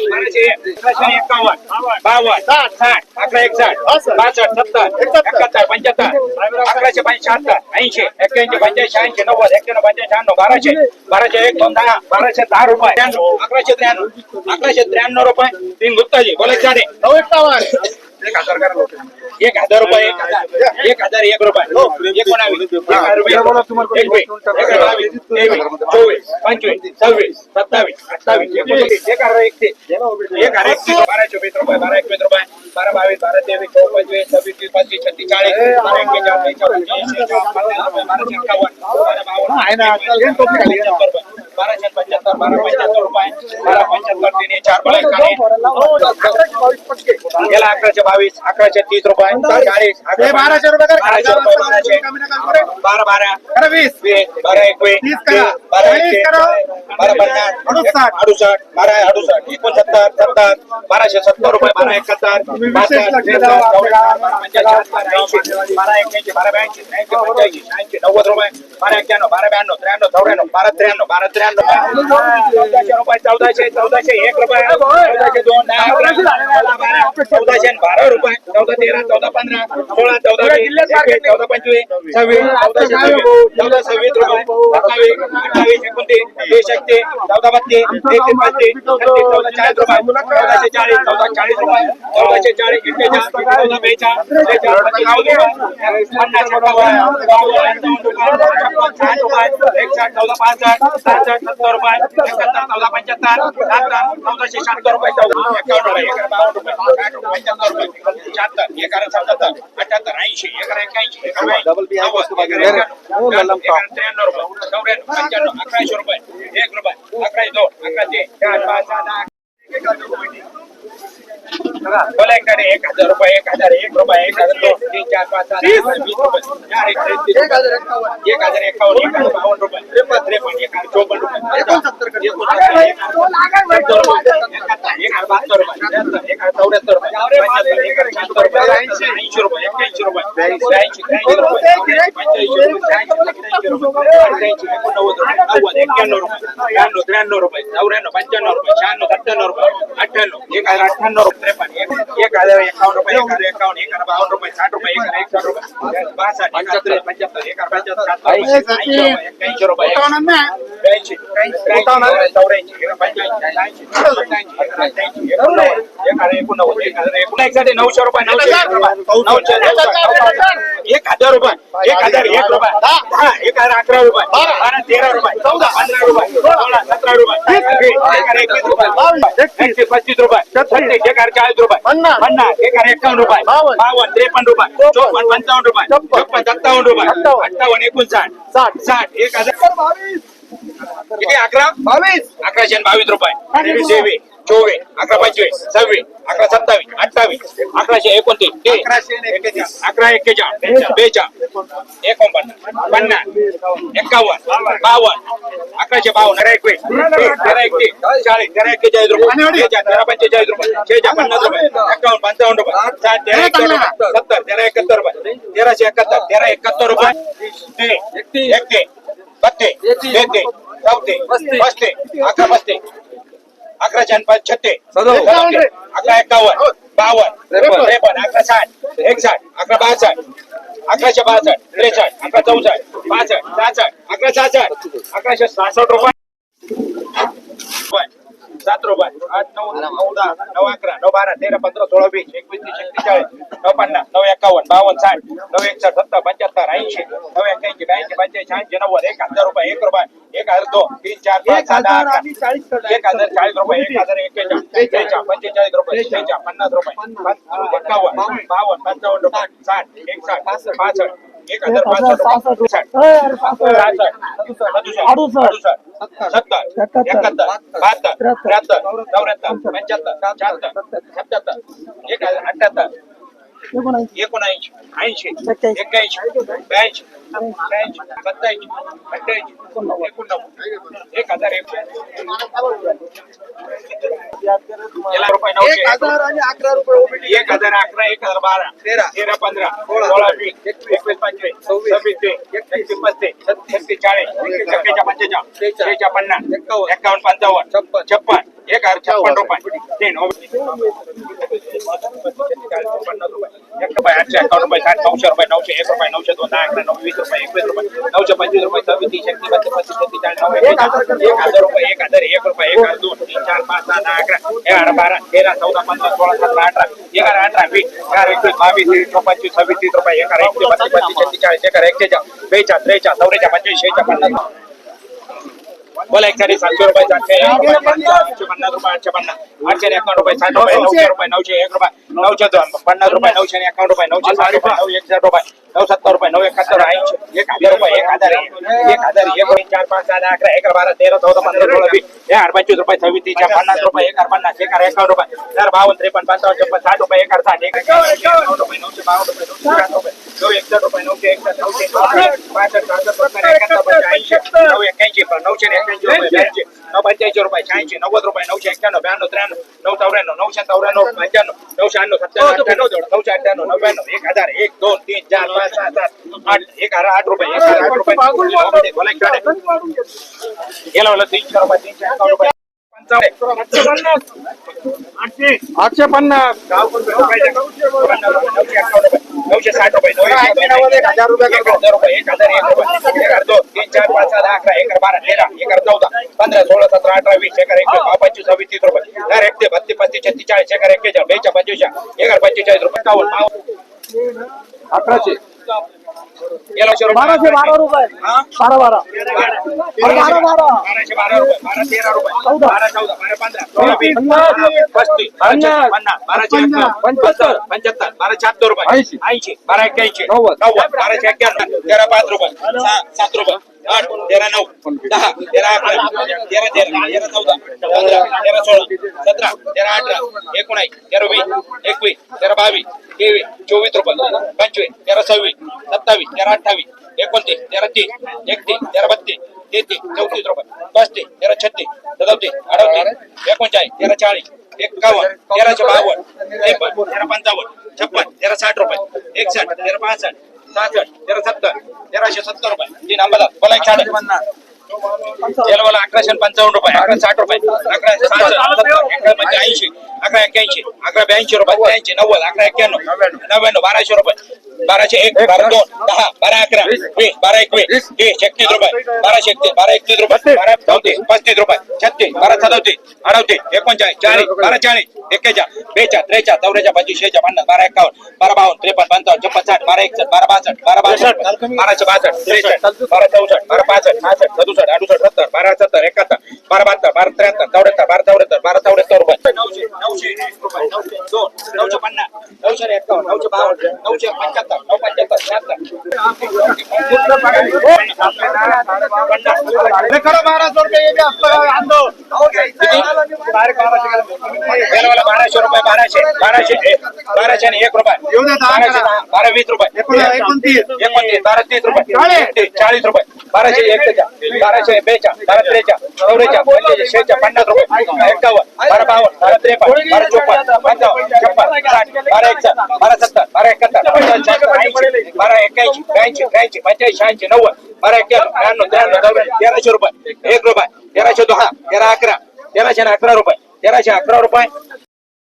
बाराशे एक अकराशे एक्कावन्न बावन्न साठ साठ अकरा एक साठ बासष्ट सत्तर एकाहत्तर पंच्याहत्तर अकराशे पंच्याहत्तर ऐंशी एक्क्याऐंशी पंच्याऐंशी ऐंशी नव्वद एक्क्याण्णव पंच्याऐंशी शहाण्णव बाराशे बाराशे एक दोन दहा बाराशे दहा रुपये त्र्याण्णव अकराशे त्र्याण्णव अकराशे त्र्याण्णव रुपये तीन गुप्ताजी बोला साडे नऊ एक्कावन्न एक हज़ार करा लोक. एक हज़ार रुपये एक हज़ार एक हज़ार एक रुपये। एकोणावीस एक हज़ार रुपये। एकवीस एक बावीस तेवीस चोवीस पंचवीस सव्वीस सत्तावीस अठ्ठावीस एकोणतीस एक हज़ार एक हज़ार बारा चोवीस रुपये बारा एकवीस रुपये बारा बावीस बारा तेवीस चोवीस पंचवीस सव्वीस तीस छत्तीस चाळीस बारा एकवीस बाराशे एक्कावन्न बारा बावन्न. बाराशे पंच्याहत्तर बारा पंच्याहत्तर रुपये बारा पंच्याहत्तर तीन चार बोला गेला अकराशे बावीस अकराशे तीस रुपये चाळीस बाराशे रुपये. बाराशे रुपये. बारा बारा करा वीस वीस, बारा एकवीस. बारा पन्नास. अडुसष्ट बारा अडुसष्ट एकोणसत्तर सत्तर बाराशे सत्तर रुपये बारा एकाहत्तर. बारा एक्क्याऐंशी बारा ब्याऐंशी त्र्याऐंशी पंच्याऐंशी शहाऐंशी नव्वद रुपये बारा एक्क्याण्णव बारा ब्याण्णव त्र्याण्णव चौऱ्याण्णव बारा त्र्याण्णव बारा त्र्याण्णव चौदाशे रुपये चौदाशे चौदाशे एक रुपये चौदाशे दोन चौदाशे बारा रुपये चौदा तेरा चौदा पंधरा सोळा चौदा चौदा पंचवीस सव्वीस चौदा सव्वीस रुपये सत्तावीस अठ्ठावीस एकोणतीस तीस एकतीस चौदा बत्तीस एकतीस पस्तीस छत्तीस चौदा चाळीस रुपये चौदाशे चाळीस चौदा चाळीस रुपये चौदाशे चाळीस एक्केचाळीस चौदा बेचाळीस पन्नास रुपये रुपये छप्पन साठ चौदा पासष्ट सहासष्ट सत्तर रुपये एकाहत्तर चौदा पंच्याहत्तर चौदाशे शहात्तर रुपये चौदा एकावन्न रुपये एकर बावन्न रुपये साठ रुपये पंच्याहत्तर रुपये शहात्तर एकर सत्याहत्तर अठ्याहत्तर ऐंशी एकर एक्याऐंशी एकर त्र्याण्णव रुपये चौऱ्याण्णव पंच्याण्णव अकराशे रुपये एक रुपये. अकराशे दोन अकराशे चार पाच सहा दहा बोला एक एक हजार रुपये एक हजार एक रुपये एक हजार दोन तीन चार पाच सहा दहा, वीस रुपये चार एक त्रेतीस एक हजार एक्कावन्न. एक हजार एकावन्न एक हजार बावन्न रुपये त्रेपन्न त्रेपन्न एक हजार चौपन्न रुपये एकोणसत्तर. एकोणसत्तर, एक हजार सत्तर रुपये, एक हजार बहात्तर रुपये त्र्याहत्तर, एक हजार चौऱ्याहत्तर रुपये पंच्याहत्तर, एक हजार शहात्तर रुपये ऐंशी रुपये एक्क्याऐंशी रुपये ब्याऐंशी त्र्याऐंशी रुपये पंच्याऐंशी रुपये शहाऐंशी अठ्ठ्याऐंशी एकोणनव्वद रुपये. नव्वद एक्क्याण्णव रुपये ब्याण्णव त्र्याण्णव रुपये. चौऱ्याण्णव पंच्याण्णव रुपये शहाण्णव सत्त्याण्णव रुपये अठ्ठ्याण्णव एक हजार अठ्ठ्याण्णव रुपये त्रेपन्न एक- हजार एकावन्न रुपये एक हजार एकावन्न एक हजार बावन्न रुपये साठ रुपये एक हजार एकसष्ट रुपये बासष्ट पंच्याहत्तर पंच्याहत्तर एक हजार पंच्याहत्तर ऐंशी रुपये एक्क्याऐंशी रुपये. ब्याऐंशी चौऱ्याऐंशी पंच्याऐंशी अठ्ठ्याऐंशी एक हजार एकोणनव्वद एक हजार एकोणऐंशी नऊशे रुपये. नऊशे एक रुपये नऊशे नऊशे एक हजार रुपये एक हजार एक रुपये दहा. एक हजार अकरा रुपये बारा. तेरा रुपये चौदा. पंधरा रुपये सोळा सतरा रुपये एकवीस रुपये एकतीस पस्तीस रुपये छत्तीस. एक हजार चाळीस रुपये पन्नास. एक हजार एकावन्न रुपये बावन्न. त्रेपन्न रुपये चोपन्न. पंचावन्न रुपये छप्पन. सत्तावन्न रुपये अठ्ठावन्न. एकोणसाठ साठ. साठ एक हजार किती? अकरा? बावीस. अकराशे बावीस रुपये. चोवीस अकरा पंचवीस सव्वीस अकरा सत्तावीस अठ्ठावीस अकराशे एकोणतीस. अकरा एक्केचाळीस बेचाळीस एकोणपन्नास पन्नास एक्कावन्न बावन्न अकराशे बावन्न तेरा एकवीस तेरा एकतीस चाळीस तेरा एक्केचाळीस रुपये तेरा पंचेचाळीस रुपये शेहेचाळीस पन्नास रुपये एक्कावन्न पंचावन्न रुपये तेरा सत्तर तेरा एकाहत्तर रुपये तेराशे एकाहत्तर तेरा एकाहत्तर रुपये तीस, एकतीस बत्तीस तेहतीस चौतीस पस्तीस अकरा पस्तीस अकराशे आणि पाच सत्तावन्न. अकरा एकावन्न. बावन्न. त्रेपन्न अकरा साठ. एकसाठ. अकरा बासष्ट. अकराशे बासष्ट. त्रेसष्ट. अकरा चौसष्ट. पासष्ट. सहासष्ट अकरा सहासष्ट अकराशे सहासष्ट रुपये. सात रुपये. आठ नऊ नऊ दहा नऊ अकरा नऊ बारा तेरा पंधरा सोळा वीस एकवीस तीस एकतीस नऊ पन्नास नऊ एकावन्न बावन्न साठ नऊ एकसष्ट सत्तर पंच्याहत्तर ऐंशी नऊ एक्क्याऐंशी ब्याऐंशी पंच्याऐंशी ऐंशी नव्वद एक हजार रुपये एक रुपये. एक हजार दोन तीन चार पाच एक सहा दहा अकरा. एक हजार चाळीस रुपये एक हजार एक्केचाळीस बेचाळीस पंचेचाळीस रुपये शेहेचाळीस पन्नास रुपये पन्नास, एक्कावन्न बावन्न. पंचावन्न रुपये साठ. एकसाठ पासष्ट. एक हजार पासष्ट रुपये. साठ. एक हजार अठ्याहत्तर एकोणऐंशी ऐंशी एक्क्याऐंशी ब्याऐंशी त्र्याऐंशी सत्याऐंशी अठ्ठ्याऐंशी एकोणनव्वद एक हज़ार एक एक हज़ार आणि अकरा रुपये ओबीटी एक हज़ार अकरा एक हज़ार बारा तेरा. तेरा पंधरा सोळा वीस एकवीस पंचवीस सव्वीस तेवीस एकतीस पस्तीस छत्तीस चाळीस एक्केचाळीस पंचेचाळीस शेहेचाळ पन्नास एक्कावन्न. एक्कावन्न पंचावन्न छप्पन. छप्पन एक हज़ार छप्पन रुपये तीन पन्नास रुपये एक रुपये आठशे अकाउंट रुपये साठ नऊशे रुपये नऊशे एक रुपये नऊशे दोन दहा अकरा नऊ वीस रुपये एकवीस रुपये नऊशे पंचवीस रुपये सव्वीस तीस एकतीस बत्तीस पस्तीस छत्तीस चाळीस नऊ एकवीस. एक हजार रुपये एक हजार एक रुपये एक हजार दोन तीन चार पाच सहा दहा अकरा एगार बारा तेरा चौदा पंधरा सोळा सतरा अठरा एगार अठरा वीस चार एकवीस बावीस तेवीस पंचवीस सव्वीस तीस रुपये एकशे बत्तीस बत्तीस छत्तीस चाळीस एगारा एकशेचाळीस बेचाळीस त्रेचाळीस चौरेचाळीस पंचवीस शेहेचाळीस पन्नास बोला एक चाळीस सातशे रुपये सातशे एक रुपये आठशे पन्नास. रुपये आठशे पन्नास. आठशे एकावन्न रुपये साठ रुपये नऊशे रुपये नऊशे एक रुपये नऊशे दोन पन्नास रुपये नऊशे एकावन्न रुपये नऊशे साठ रुपये नऊ एकसष्ट रुपये नऊ सत्तर रुपये नऊ एकाहत्तर ऐंशी एक हजार रुपये एक हजार एक हजार एक रुपये चार पाच दहा अकरा एक बारा तेरा चौदा पंधरा सोळा वीस एक हजार पंचवीस रुपये सव्वीस तीस पन्नास रुपये एक हजार पन्नास एक हजार एकावन्न रुपये चार बावन्न त्रेपन्न पंचावन्न छप्पन साठ रुपये एक हजार साठ एक हजार रुपये नऊशे बावन्न रुपये नऊशे साठ रुपये नऊ एकसष्ट रुपये नऊशे एकसष्ट नऊशे पासष्ट सहासष्ट सत्तर एकाहत्तर नऊशे एक्क्याऐंशी नऊ पंच्याऐंशी रुपये शहाऐंशी नव्वद रुपये नऊशे एक्क्याण्णव ब्याण्णव त्र्याण्णव नऊ चौऱ्याण्णव नऊशे चौऱ्याण्णव पंच्याण्णव नऊशे अण्णव सत्त्याण्णव नऊशे अठ्ठ्याण्णव नव्याण्णव एक हजार एक दोन तीन चार पाच सहा सात आठ एक हजार आठ रुपये एक हजार आठ रुपये. गेला मला तीनशे रुपये तीनशे एकावन्न रुपये आठशे पन्नास नऊशे साठ रुपये एक हजार रुपये एक हजार एक रुपये एक हजार दोन चार पाच दहा अकरा एक हजार बारा तेरा एक हजार चौदा पंधरा सोळा सतरा अठरा वीस एक हजार एकवीस पंचवीस सव्वीस तीस रुपये. चार एक ते बत्तीस पस्तीस छत्तीस चाळीस एक हजार एक्केचाळीस बेचाळीस पंचवीस एक हजार पंचेचाळीस रुपये गेलोशे रुपये बाराशे बारा रुपये? बारा बारा. बाराशे बारा बाराशे बारा रुपये बारा तेरा रुपये. बारा चौदा बारा पंधरा सोळा वीस पन्नास. पस्तीस पन्नास. बाराशे पंच्याहत्तर. पंच्याहत्तर बाराशे शहात्तर रुपये. ऐंशी. ऐंशी बारा एक्क्याऐंशी नव्वद. नव्वद बाराशे एक्क्याण्णव तेरा पाच रुपये सात रुपये. आठ तेरा नऊ दहा तेरा अकरा तेरा तेरा तेरा चौदा पंधरा तेरा सोळा सतरा तेरा अठरा एकोणावीस तेरा वीस एकवीस तेरा बावीस तेवीस चोवीस रुपये पंचवीस तेरा सव्वीस सत्तावीस तेरा अठ्ठावीस एकोणतीस तेरा तीस एकतीस तेरा बत्तीस तेहतीस चौतीस रुपये पस्तीस तेरा छत्तीस सदतीस अडतीस एकोणचाळीस तेरा चाळीस एकावन्न तेराशे बावन्न त्रेपन्न तेरा पंचावन्न छप्पन तेरा साठ रुपये एकसठ तेरा पासष्ट सहासष्ट तेरा सत्तर तेराशे सत्तर रुपये. तीन अंबाला बोला एक साठ याला मला अकराशे पंचावन्न रुपये अकरा साठ रुपये. अकरा अकरा म्हणजे ऐंशी अकरा एक्क्याऐंशी अकरा ब्याऐंशी रुपये ब्याऐंशी नव्वद अकरा एक्क्याण्णव नव्याण्णव बाराशे रुपये. बाराशे एक बारा दोन दहा बारा अकरा वीस बारा एकवीस तीस एकतीस रुपये. बाराशे एकतीस बारा एकतीस रुपये बारा चौतीस. पस्तीस रुपये छत्तीस बारा सदोतीस अडतीस एकोणचाळीस चाळीस बारा चाळीस एक्केचाळीस बेचाळीस त्रेचाळीस चौऱ्याच्या पंचवीस शेहेचाळीस पन्नास बारा एकावन्न बारा बावन्न त्रेपन्न पंचावन्न छप्पन साठ बारा एकसष्ट बारा बासष्ट बारा बासष्ट बाराशे बासष्ट त्रेसष्ट बारा चौसष्ट बारा पासष्ट सहासष्ट सदुसष्ट अडुसष्ट सत्तर बारा सत्तर एकाहत्तर बारा बहात्तर बारा त्र्याहत्तर चौऱ्याहत्तर बारा चौऱ्याहत्तर बारा चौऱ्याहत्तर रुपये नऊशे नऊशे एक रुपये नऊशे दोन नऊशे पन्नास नऊशे एकावन्न नऊशे बावन्न नऊशे पंच्याहत्तर नऊ पंच्याहत्तर शहात्तर खरं बाराशे रुपये हे बी असतं आणतो गेलवाला बाराशे रुपये बाराशे बाराशे एक बाराशे आणि एक रुपये बारा वीस रुपये एकोणतीस. बारा तीस रुपये चाळीस. रुपये बाराशे एकशेच्या बाराशे बेच्या बारा त्रेचा चौरेचा पंचेच्या पन्नास रुपये एकावन्न बारा बावन्न बारा त्रेपन्न बारा चोपन्न पंचावन्न छप्पन साठ बारा एकसष्ट बारा सत्तर बारा एकाहत्तर ऐंशी बारा एक्क्याऐंशी ब्याऐंशी त्र्याऐंशी पंच्याऐंशी शहाऐंशी नव्वद बारा एक्क्याण्णव ब्याण्णव त्र्याण्णव तेराशे रुपये एक रुपये तेराशे दहा तेरा अकरा तेराशे अकरा रुपये. तेराशे अकरा रुपये.